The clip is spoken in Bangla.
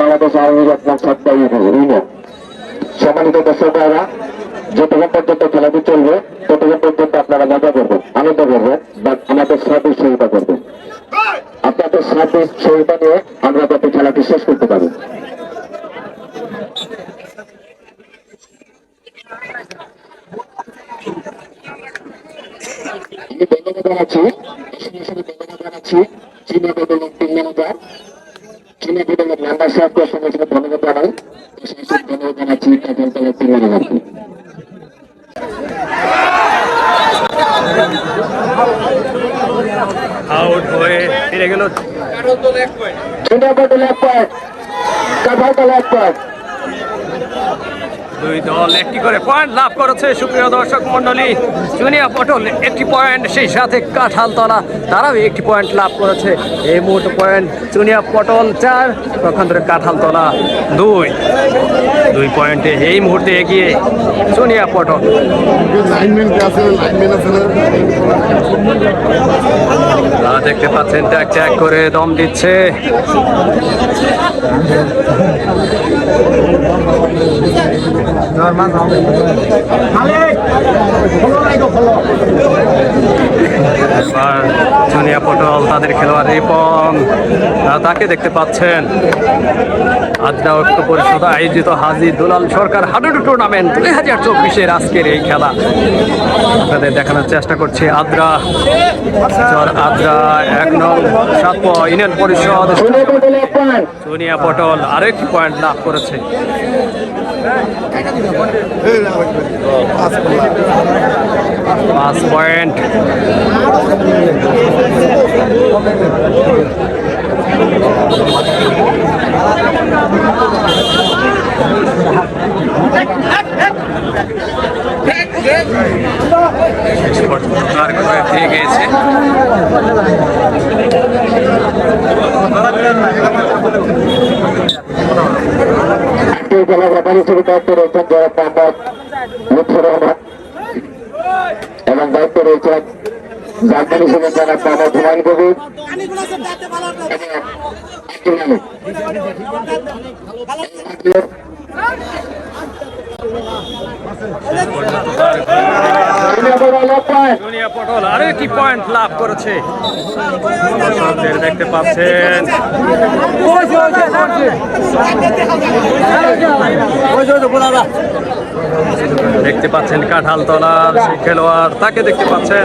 বাংলাদেশ আওয়ামী আপনার সম্মানিত দর্শক ভাইরা যতক্ষণ পর্যন্ত খেলাটি চলবে, ততক্ষণ পর্যন্ত আপনারা মজা করবেন, আনন্দ করবেন, বা আমাদের সার্বিক সহায়তা করবেন। আপনাদের সার্বিক সহায়তা নিয়ে আমরা যাতে খেলাটি শেষ করতে পারি। আমি ধন্যবাদ জানাচ্ছি। ধন্যবাদ জানাচ্ছি। চীনা বদলের তিন ম্যানেজার চীনা বদলের নাম্বার সাহেবকে সঙ্গে সঙ্গে ধন্যবাদ জানাই। ধন্যবাদ জানাচ্ছি কাজল দলের তিন ম্যানেজারকে আউট হয়ে ফিরে গেল। চীনা বদল এক পয়েন্ট। কাজল দল এক পয়েন্ট। দুই দল একটি করে পয়েন্ট লাভ করেছে। সুপ্রিয় দর্শক মন্ডলী জুনিয়া পটল একটি পয়েন্ট সেই সাথে কাঁঠালতলা, তারাও একটি পয়েন্ট লাভ করেছে। এই মুহূর্তে পয়েন্ট জুনিয়া পটল চার পক্ষান্তরে কাঁঠালতলা দুই। দুই পয়েন্টে এই মুহূর্তে এগিয়ে জুনিয়া পটল। দেখতে পাচ্ছেন, ট্যাগ ট্যাগ করে দম দিচ্ছে। জুনিয়া পটল, তাদের খেলোয়াড় রিপন তাকে দেখতে পাচ্ছেন। আজরা ঐক্য পরিষদ আয়োজিত হাজি দুলাল সরকার হাডুডু টুর্নামেন্ট দুই হাজার চব্বিশের আজকের এই খেলা। আপনাদের দেখানোর চেষ্টা করছি আদ্রা। আদ্রা, এক নং, সাত ইউনিয়ন পরিষদ। সোনিয়া পটল আরেকটি পয়েন্ট লাভ করেছে। পাঁচ পয়েন্ট ফিরে গিয়েছে। খেলা ব্যাপারী হিসেবে দায়িত্ব রয়েছেন জনাব মোহাম্মদ লুৎফর রহমান এবং দায়িত্ব রয়েছেন জার্মান হিসেবে জনাব মোহাম্মদ হুমায়ুন কবির। এবং পটল আরও একটি পয়েন্ট লাভ করেছে। দেখতে পাচ্ছেন। দেখতে পাচ্ছেন কাঁঠাল তলার সেই খেলোয়াড়, তাকে দেখতে পাচ্ছেন।